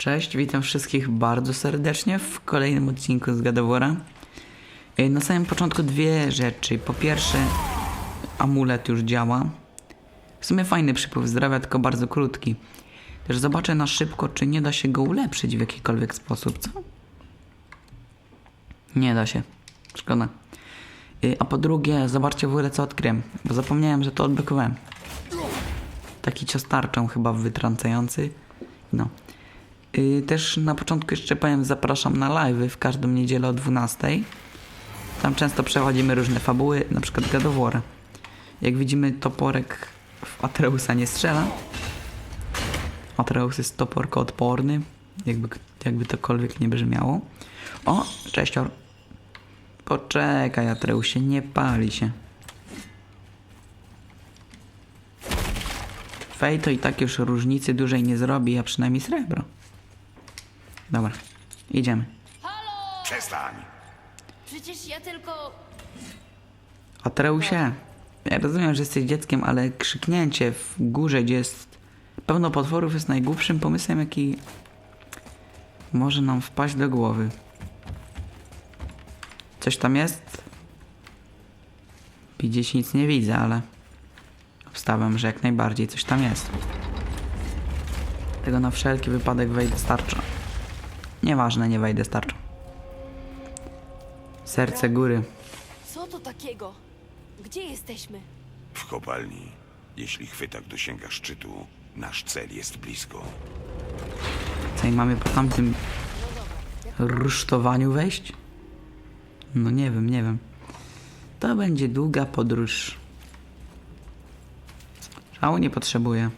Cześć, witam wszystkich bardzo serdecznie w kolejnym odcinku z Gadowora. Ej, Na samym początku dwie rzeczy. Po pierwsze, amulet już działa. W sumie fajny przypływ zdrowia, tylko bardzo krótki. Też zobaczę na szybko, czy nie da się go ulepszyć w jakikolwiek sposób, co? Nie da się. Szkoda. Ej, A po drugie, zobaczcie w ogóle co odkryłem, bo zapomniałem, że to odblokowałem. Taki cios tarczą chyba wytrącający. No. Yy, też na początku jeszcze powiem, zapraszam na live w każdą niedzielę o 12. Tam często przechodzimy różne fabuły, na przykład War. Jak widzimy, toporek w Atreusa nie strzela. Atreus jest toporko odporny, jakby, jakby tokolwiek nie brzmiało. O, cześcior. Poczekaj, Atreusie, nie pali się. Fej to i tak już różnicy dużej nie zrobi, a przynajmniej srebro. Dobra, idziemy. Przestań! Przecież ja tylko. Atreusie, ja rozumiem, że jesteś dzieckiem, ale krzyknięcie w górze, gdzie jest pełno potworów, jest najgłupszym pomysłem, jaki może nam wpaść do głowy. Coś tam jest? Widzieć nic nie widzę, ale obstawiam, że jak najbardziej coś tam jest. Tego na wszelki wypadek wejdę z tarczą. Nieważne, nie wejdę z tarczą. Serce góry. Co to takiego? Gdzie jesteśmy? W kopalni. Jeśli chwytak dosięga szczytu, nasz cel jest blisko. Co i mamy po tamtym rusztowaniu wejść? No nie wiem, nie wiem. To będzie długa podróż. Szału nie potrzebuję.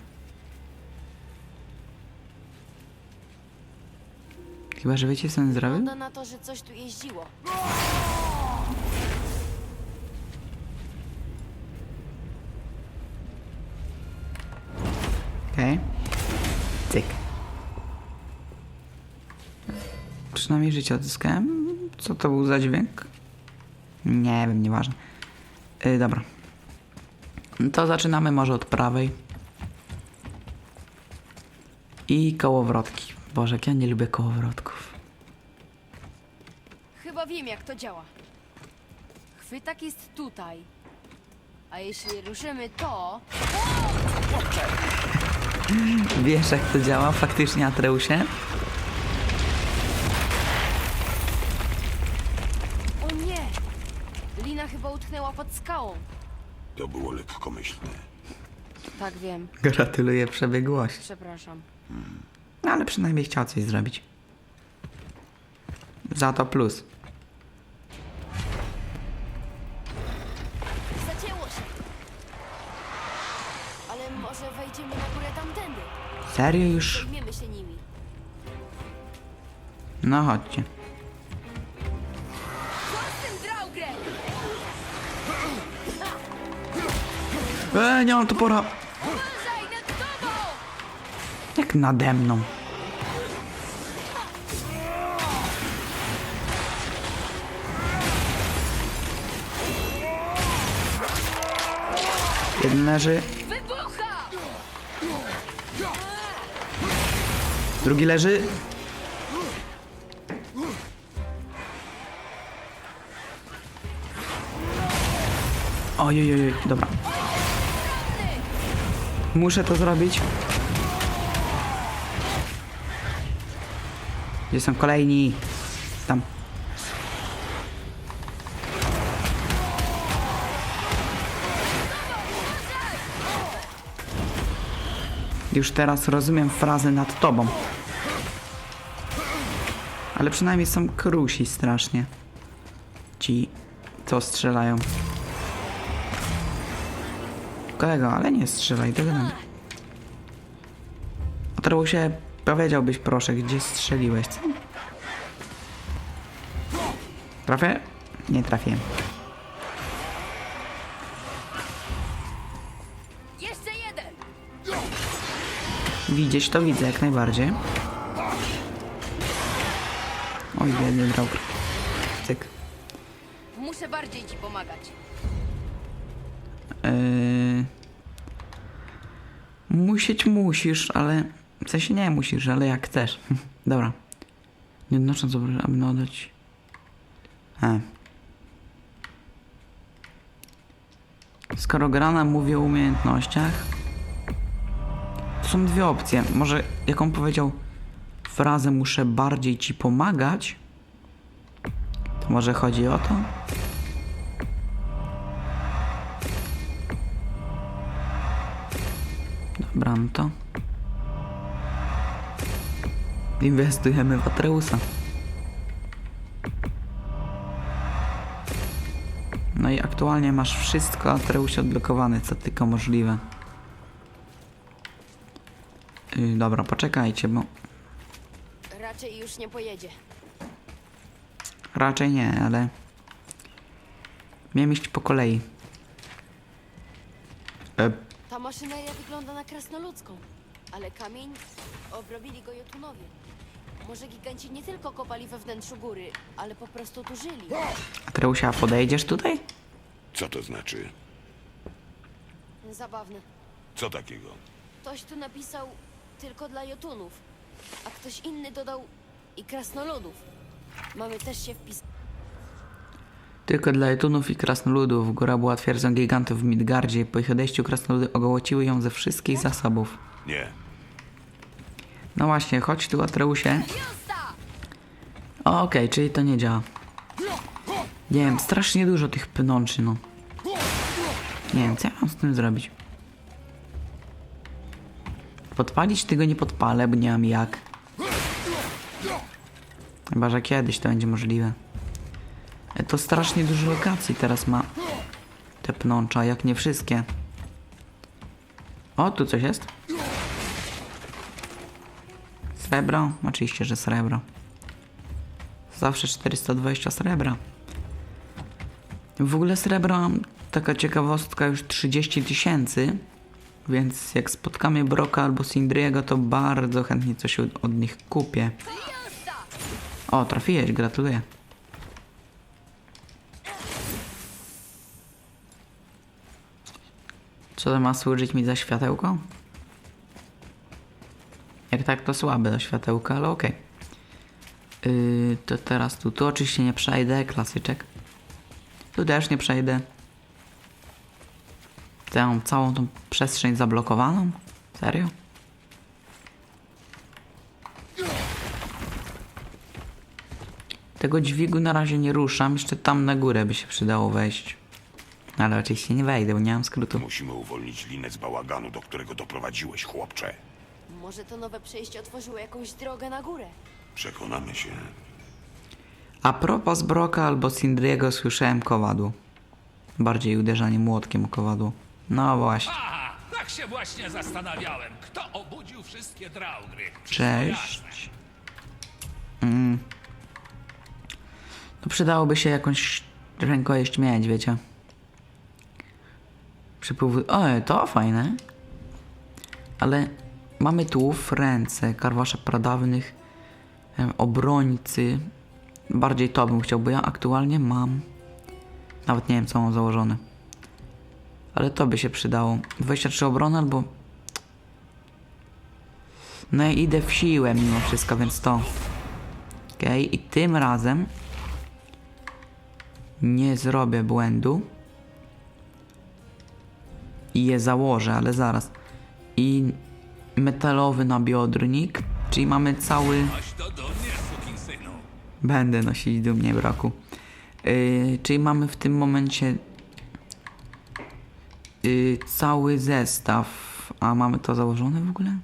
Chyba, że wiecie, on zrobił? Wygląda na to, że coś tu jeździło. Okej. Cyk. Przynajmniej życie odzyskałem. Co to był za dźwięk? Nie wiem, nieważne. Yy, dobra. To zaczynamy może od prawej. I kołowrotki. Boże, jak ja nie lubię kołowrotków. Chyba wiem, jak to działa. Chwytak jest tutaj. A jeśli ruszymy to. Wiesz, jak to działa faktycznie, Atreusie? O nie! Lina chyba utknęła pod skałą. To było lekkomyślne. Tak wiem, Gratuluję przebiegłości. przepraszam. No, ale przynajmniej chciał coś zrobić. Za to plus. Zacięło się! Ale może wejdziemy na górę tamtędy. Serio już? Zajmiemy się nimi. No chodźcie. Eee, nie mam topora. Jak nade mną. Leży, drugi leży. Ojej, ojej, dobra. Muszę to zrobić. Gdzie są kolejni? Tam. Już teraz rozumiem frazę nad tobą. Ale przynajmniej są krusi strasznie. Ci, co strzelają. Kolego, ale nie strzelaj, dogadamy. Otarł się, powiedziałbyś proszę, gdzie strzeliłeś, co? Trafię? Nie trafiłem. Widzieć to widzę jak najbardziej. Oj, biedny draug. Cyk. Muszę bardziej ci pomagać. Yy... Musieć musisz, ale W sensie nie musisz, ale jak chcesz. Dobra. Nie odnosząc obrażeń, aby nadać... E. Skoro grana mówi o umiejętnościach, są dwie opcje. Może, jak on powiedział frazę muszę bardziej ci pomagać, to może chodzi o to? Dobra, no to... Inwestujemy w Atreusa. No i aktualnie masz wszystko Atreusie odblokowane, co tylko możliwe. Yy, dobra, poczekajcie, bo Raczej już nie pojedzie. raczej nie, ale... Miałem iść po kolei. E, Ta maszyneria wygląda na krasnoludzką, ale kamień obrobili go Jotunowie. Może giganci nie tylko kopali we wnętrzu góry, ale po prostu tu żyli. Atreusia, podejdziesz tutaj? Co to znaczy? Zabawne. Co takiego? Ktoś tu napisał tylko dla Jotunów, a ktoś inny dodał i krasnoludów. Mamy też się wpis. Tylko dla Etunów i Krasnoludów góra była twierdzą gigantów w Midgardzie. Po ich odejściu Krasnoludy ogołociły ją ze wszystkich zasobów. Nie. No właśnie, chodź tu Atreusie. Okej, czyli to nie działa. Nie wiem, strasznie dużo tych pnączy, no. Nie wiem, co ja mam z tym zrobić. Podpalić tego nie podpalę, bo nie mam jak. Chyba, że kiedyś to będzie możliwe. E, To strasznie dużo lokacji teraz ma. Te pnącza, jak nie wszystkie. O, tu coś jest. Srebro? Oczywiście, że srebro. Zawsze 420 srebra. W ogóle srebra, taka ciekawostka, już 30 tysięcy. Więc jak spotkamy Broka albo Sindriego, to bardzo chętnie coś od, nich kupię. O, trafiłeś, gratuluję. Co to ma służyć mi za światełko? Jak tak, to słabe to światełko, ale okej. Yy, to teraz tu, tu oczywiście nie przejdę, klasyczek. Tu też nie przejdę. Tę całą tą przestrzeń zablokowaną? Serio? Tego dźwigu na razie nie ruszam, jeszcze tam na górę by się przydało wejść. Ale oczywiście nie wejdę, bo nie mam skrótu. Musimy uwolnić linę z bałaganu, do którego doprowadziłeś, chłopcze. Może to nowe przejście otworzyło jakąś drogę na górę. Przekonamy się. A propos Broka albo Sindriego słyszałem kowadło. Bardziej uderzanie młotkiem o kowadło. No właśnie. A, tak się właśnie zastanawiałem. Kto obudził wszystkie draugry? Cześć. Mm. No przydałoby się jakąś rękojeść mieć, wiecie. Przypływ... O, to fajne. Ale mamy tu w ręce karwasze pradawnych, em, obrońcy. Bardziej to bym chciał, bo ja aktualnie mam... Nawet nie wiem, co mam założone. Ale to by się przydało. 23 obrony albo no i idę w siłę mimo wszystko, więc to. Okej, i tym razem nie zrobię błędu. I je założę, ale zaraz. I metalowy nabiodrnik, czyli mamy cały... Będę nosić dumnie braku. Yy, czyli mamy w tym momencie yy, cały zestaw. A mamy to założone w ogóle?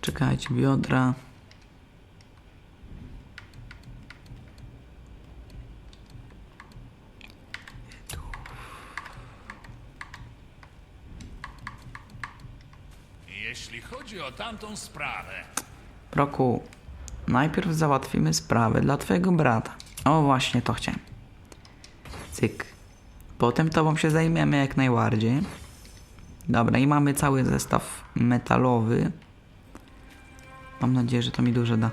Czekajcie, biodra. Jeśli chodzi o tamtą sprawę, Roku, najpierw załatwimy sprawę dla twojego brata. O, właśnie to chciałem. Cyk. Potem tobą się zajmiemy jak najbardziej. Dobra, i mamy cały zestaw metalowy. Mam nadzieję, że to mi dużo da.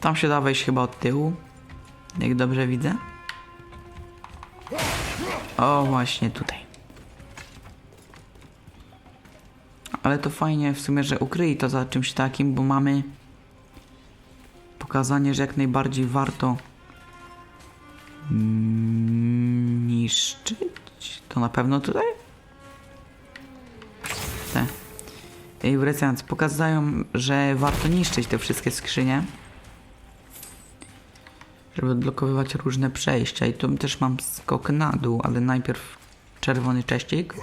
Tam się da wejść chyba od tyłu. Jak dobrze widzę. O, właśnie tutaj. Ale to fajnie w sumie, że ukryli to za czymś takim, bo mamy pokazanie, że jak najbardziej warto To na pewno tutaj? Te. I wracając, pokazują, że warto niszczyć te wszystkie skrzynie. Żeby odblokowywać różne przejścia. I tu też mam skok na dół, ale najpierw czerwony cześcik.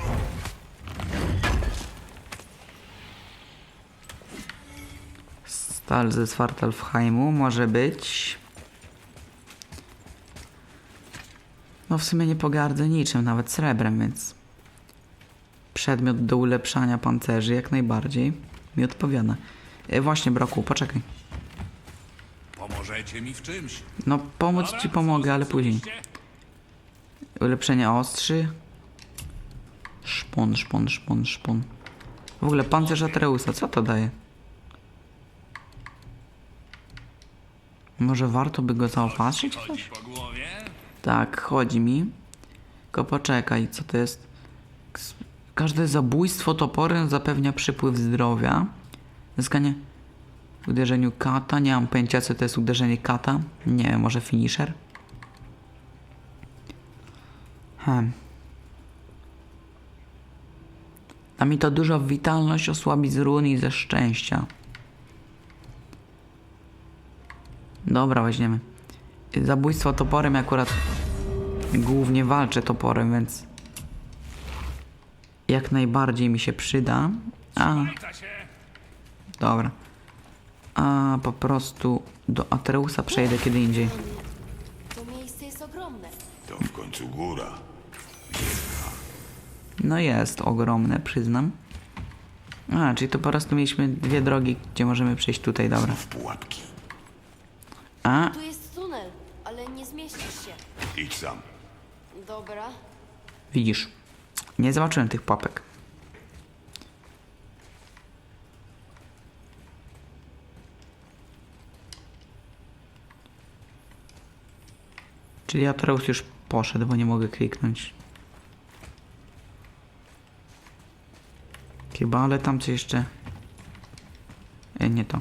Stal ze Svartalfheimu może być. No w sumie nie pogardzę niczym, nawet srebrem, więc przedmiot do ulepszania pancerzy jak najbardziej mi odpowiada. E, właśnie, Broku, poczekaj. Pomożecie mi w czymś? No pomóc ci pomogę, ale później. Ulepszenie ostrzy. Szpon, szpon, szpon, szpon. W ogóle pancerz Atreusa, co to daje? Może warto by go zaopatrzyć? Głowie? Tak, chodzi mi. Tylko poczekaj, co to jest? Każde zabójstwo toporem zapewnia przypływ zdrowia. Zyskanie w uderzeniu kata. Nie mam pojęcia, co to jest uderzenie kata. Nie wiem, może finisher? Hmm. Da mi to dużo witalność, osłabi z run i ze szczęścia. Dobra, weźmiemy. Zabójstwo toporem akurat głównie walczę toporem, więc jak najbardziej mi się przyda. A, dobra. A po prostu do Atreusa przejdę kiedy indziej. To miejsce jest ogromne. To w końcu góra. No jest ogromne, przyznam. A, czyli to po prostu mieliśmy dwie drogi, gdzie możemy przejść tutaj, dobra. W pułapki. A, Tu jest Idź sam. Dobra. widzisz. Nie zobaczyłem tych papek. Czyli Atreus już poszedł, bo nie mogę kliknąć. Chyba, ale tam co jeszcze... E, nie to.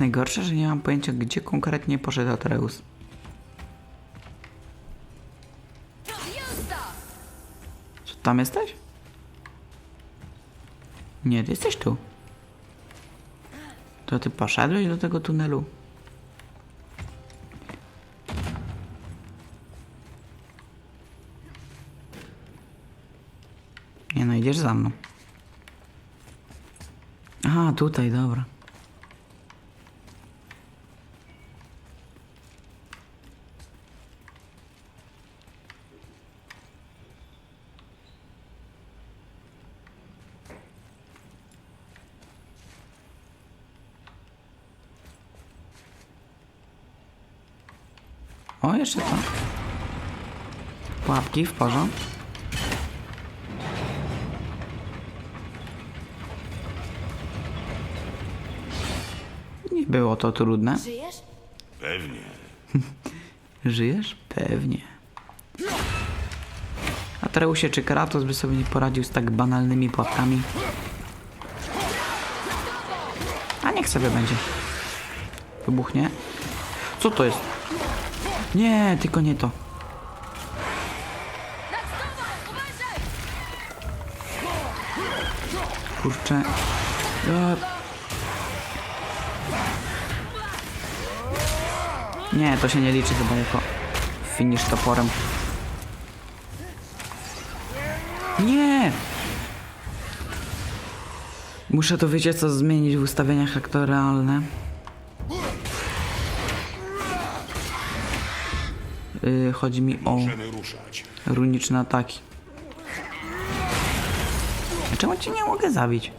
Najgorsze, że nie mam pojęcia gdzie konkretnie poszedł Atreus. Co, tam jesteś? Nie, ty jesteś tu. To ty poszedłeś do tego tunelu? Nie no, idziesz za mną. A, tutaj, dobra. Jeszcze to. Pułapki w porządku. Nie było to trudne. Żyjesz? Pewnie. Żyjesz? Pewnie. Atreusie, czy Kratos by sobie nie poradził z tak banalnymi pułapkami? A niech sobie będzie. Wybuchnie. Co to jest? Nie, tylko nie to. Kurczę. E. Nie, to się nie liczy chyba jako finish toporem. Nie! Muszę to wiecie co zmienić w ustawieniach jak Yy, chodzi mi o runiczne ataki. A Czemu cię nie mogę zabić?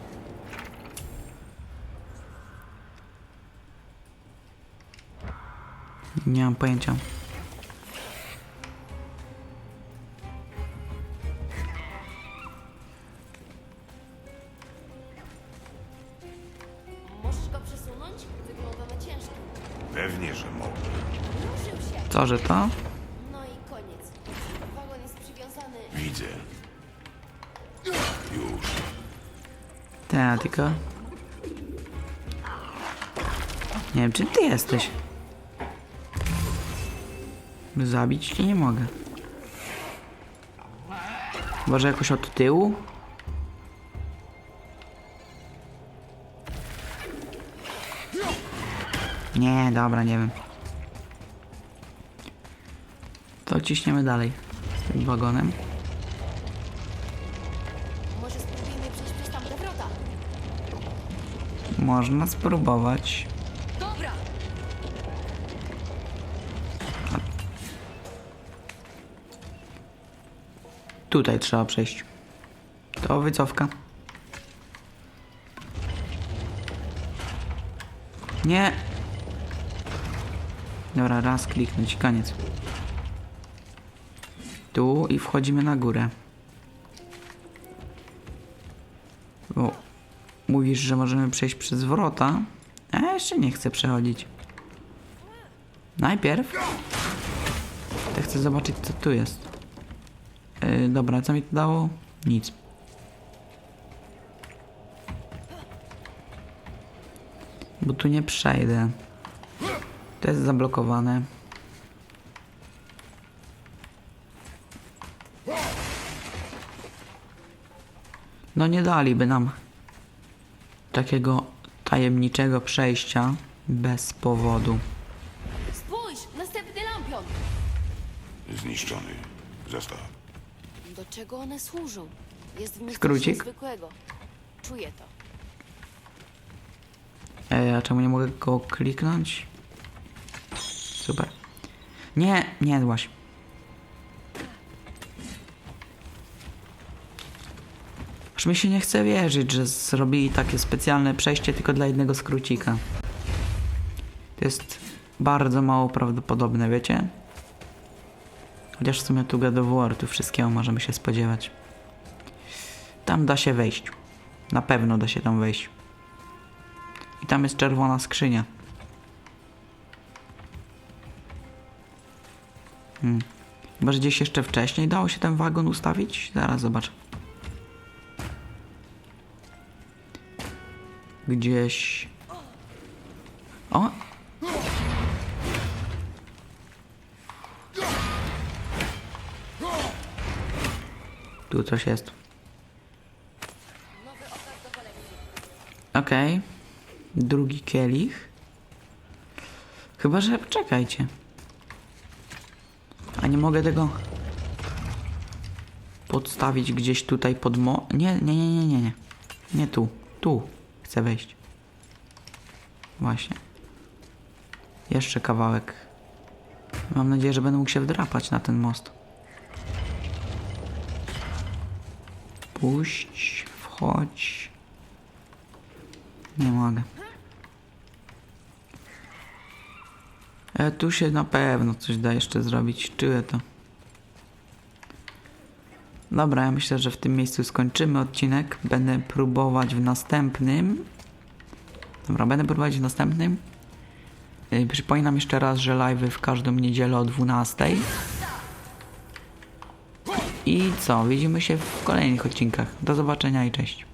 Nie mam pojęcia. Pewnie, że mogę. Co, że to? Tylko... Nie wiem, czym ty jesteś? Zabić cię nie mogę. Może jakoś od tyłu? Nie, dobra, nie wiem. To ciśniemy dalej z tym wagonem. Można spróbować. Dobra! Tutaj trzeba przejść. To wycofka. Nie. Dobra, raz kliknąć, koniec. Tu i wchodzimy na górę. Mówisz, że możemy przejść przez wrota, a ja jeszcze nie chcę przechodzić. Najpierw to chcę zobaczyć, co tu jest. Yy, dobra, co mi to dało? Nic. Bo tu nie przejdę. To jest zablokowane. No nie daliby nam takiego tajemniczego przejścia bez powodu. Spójrz! Następny lampion! Zniszczony. Zostaw. Do czego one służą? Jest w nich Skrócik? coś zwykłego. Czuję to. Ej, a czemu nie mogę go kliknąć? Super. Nie, nie złaś. Aż mi się nie chce wierzyć, że zrobili takie specjalne przejście tylko dla jednego skrócika. To jest bardzo mało prawdopodobne, wiecie? Chociaż w sumie tu God of War, tu wszystkiego możemy się spodziewać. Tam da się wejść. Na pewno da się tam wejść. I tam jest czerwona skrzynia. Hmm. Chyba, że gdzieś jeszcze wcześniej dało się ten wagon ustawić? Zaraz zobacz. Gdzieś... O! Tu coś jest. Okej. Drugi kielich. Chyba, że... Czekajcie. A nie mogę tego... Podstawić gdzieś tutaj pod mo... Nie, nie, nie, nie, nie. Nie tu. Tu. Chcę wejść. Właśnie. Jeszcze kawałek. Mam nadzieję, że będę mógł się wdrapać na ten most. Puść, wchodź. Nie mogę. E, tu się na pewno coś da jeszcze zrobić. Czuję to. Dobra, ja myślę, że w tym miejscu skończymy odcinek. Będę próbować w następnym. Dobra, będę próbować w następnym. Yy, przypominam jeszcze raz, że live w każdą niedzielę o 12. I co? Widzimy się w kolejnych odcinkach. Do zobaczenia i cześć.